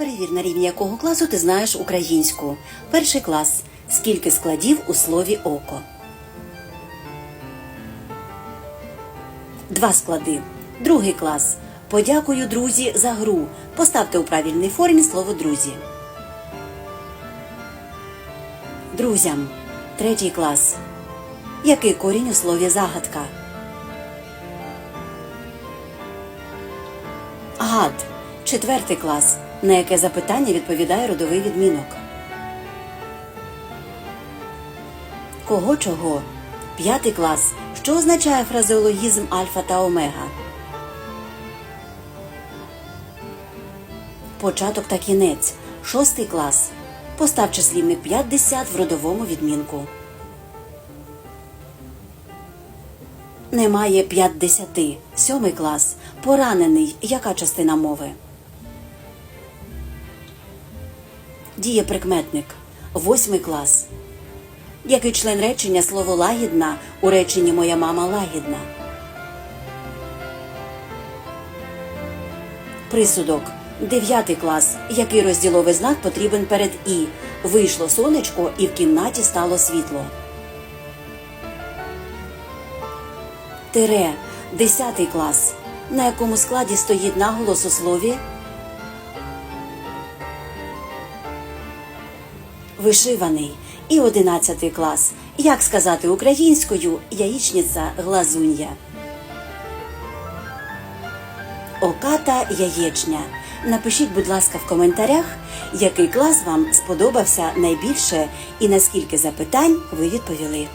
Перевір, на рівні якого класу ти знаєш українську. Перший клас. Скільки складів у слові око? Два склади. Другий клас. Подякую, друзі, за гру. Поставте у правильній формі слово друзі. Друзям. Третій клас. Який корінь у слові загадка? Гад. Четвертий клас. На яке запитання відповідає родовий відмінок? Кого чого? П'ятий клас. Що означає фразеологізм альфа та омега? Початок та кінець. Шостий клас. Постав числівник 50 в родовому відмінку. Немає 50. Сьомий клас. Поранений. Яка частина мови? Дієприкметник. Восьмий клас. Який член речення слово лагідна у реченні Моя мама лагідна? Присудок. Дев'ятий клас. Який розділовий знак потрібен перед і? Вийшло сонечко і в кімнаті стало світло. Тире. Десятий клас. На якому складі стоїть наголос у слові? Вишиваний. І одинадцятий клас. Як сказати українською яєчниця глазунья? Оката яєчня. Напишіть, будь ласка, в коментарях, який клас вам сподобався найбільше і на скільки запитань ви відповіли.